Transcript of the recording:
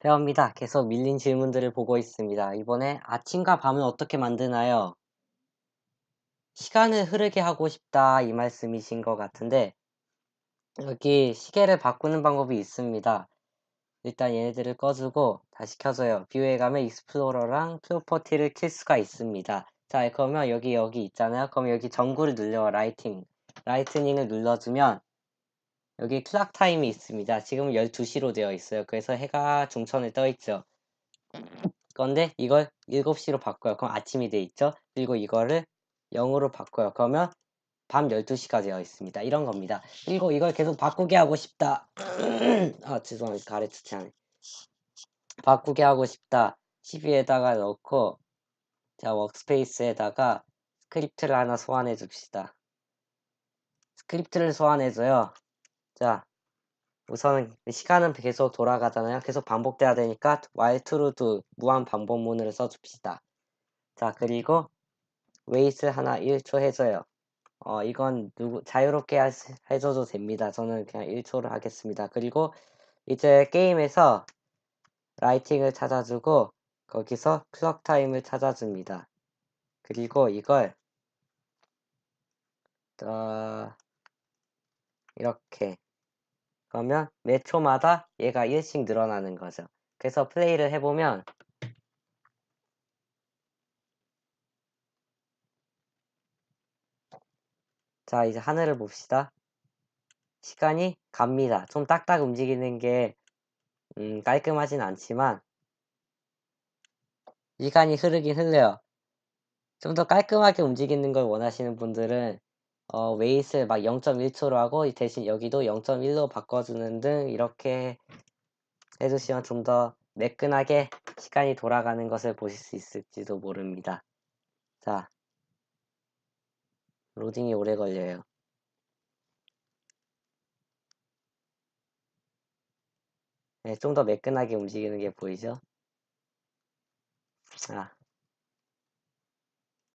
배웁니다. 계속 밀린 질문들을 보고 있습니다. 이번에 아침과 밤을 어떻게 만드나요? 시간을 흐르게 하고 싶다 이 말씀이신 것 같은데 여기 시계를 바꾸는 방법이 있습니다. 일단 얘네들을 꺼주고 다시 켜줘요. 뷰에 가면 익스플로러랑 프로퍼티를 킬 수가 있습니다. 자 그러면 여기 여기 있잖아요. 그럼 여기 전구를 눌려 라이팅 라이트닝을 눌러주면 여기 클락 타임이 있습니다. 지금 12시로 되어 있어요. 그래서 해가 중천에 떠 있죠. 그런데 이걸 7시로 바꿔요. 그럼 아침이 돼 있죠. 그리고 이거를 0으로 바꿔요. 그러면 밤 12시가 되어 있습니다. 이런 겁니다. 그리고 이걸 계속 바꾸게 하고 싶다. 아, 죄송합니다. 가래투치 하네. 바꾸게 하고 싶다. CV에다가 넣고, 자, 워크스페이스에다가 스크립트를 하나 소환해 줍시다. 스크립트를 소환해줘요. 자, 우선 시간은 계속 돌아가잖아요. 계속 반복돼야 되니까 while true do 무한 반복문을 써줍시다. 자, 그리고 웨이트 하나 1초 해줘요. 어, 이건 누구, 자유롭게 하, 해줘도 됩니다. 저는 그냥 1초를 하겠습니다. 그리고 이제 게임에서 라이팅을 찾아주고 거기서 클럭 타임을 찾아줍니다. 그리고 이걸 어, 이렇게 그러면 매 초마다 얘가 1씩 늘어나는 거죠. 그래서 플레이를 해보면 자 이제 하늘을 봅시다. 시간이 갑니다. 좀 딱딱 움직이는 게 음, 깔끔하진 않지만 시간이 흐르긴 흘러요. 좀 더 깔끔하게 움직이는 걸 원하시는 분들은 어, 웨이트를 막 0.1초로 하고 대신 여기도 0.1로 바꿔주는 등 이렇게 해주시면 좀 더 매끈하게 시간이 돌아가는 것을 보실 수 있을지도 모릅니다. 자, 로딩이 오래 걸려요. 네, 좀 더 매끈하게 움직이는 게 보이죠? 아,